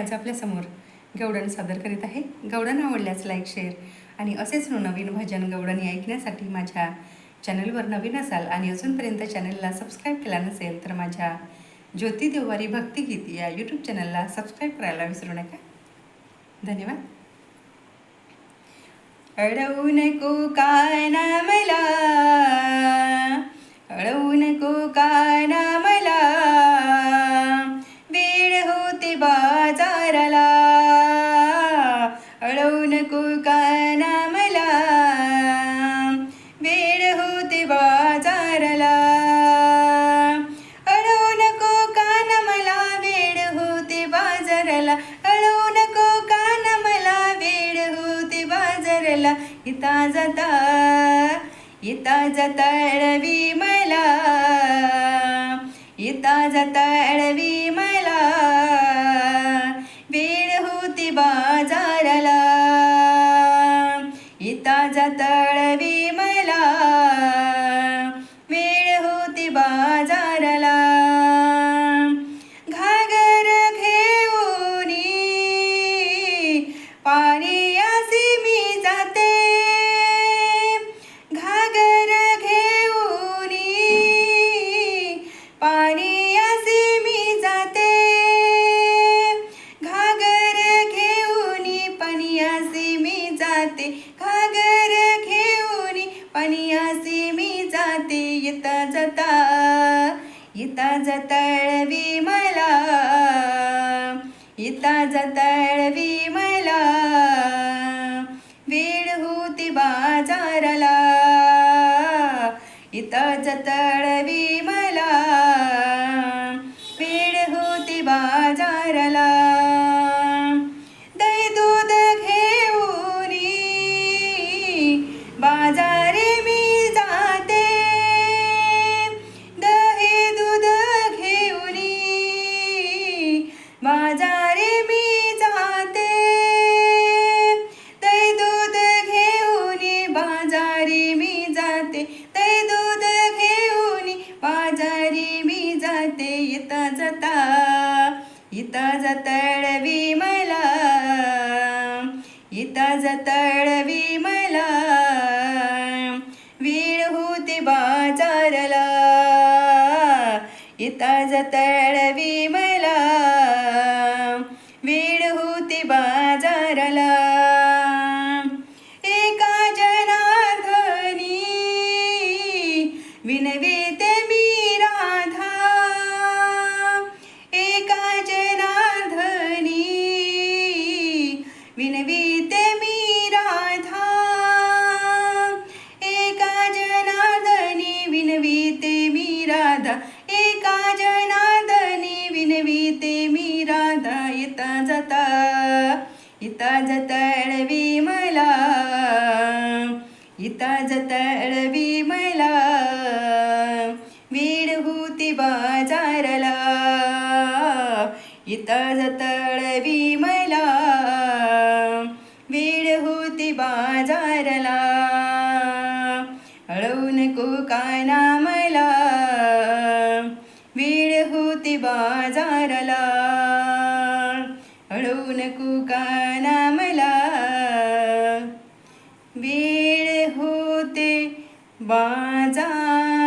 आज आपल्यासमोर गवडण सादर करीत आहे. गवडण आवडल्यास लाईक शेअर आणि असेच नवीन भजन गवडणी ऐकण्यासाठी माझ्या चॅनलवर नवीन असाल आणि अजूनपर्यंत चॅनलला सबस्क्राईब केला नसेल तर माझ्या ज्योती देवारी भक्तिगीत या यूट्यूब चॅनलला सबस्क्राईब करायला विसरू नका. धन्यवाद. अडवू नको काय ना मला बाजाराला अडवू नको मला वेळ होते बाजाराला अडवू नको कान मला वेळ होते बाजाराला अडवू नको कान मला वेळ होते बाजाराला इता जाता इता जाता अडवी मला. इता जाता अडवी मला. घेऊनी असे मी जाते येता जाता येता जतळवी मला. येता जतळवी मला. वेळ होती बाजाराला. इता जतळवी मला. वेळ होती बाजाराला. बाजारे मी जाते. तै दूध घेऊन बाजारी मी जाते. तै दूध घेऊन बाजारी मी जाते. येता जाता येता जातळवी मला. येता जातळवी मला. वेळ होते बाजारला. येता जातळवी विनविते मी राधा। एका जनार्दनी विनविते मी राधा। एका जनार्दनी विनविते मी राधा। येता जाता येता जतळवी मला। येता जतळवी मला। वेळ होती इता येता जातळवी मला। नको काना मला वेळ होती बाजाराला. अळवू नको काना मला वेळ होते बाजार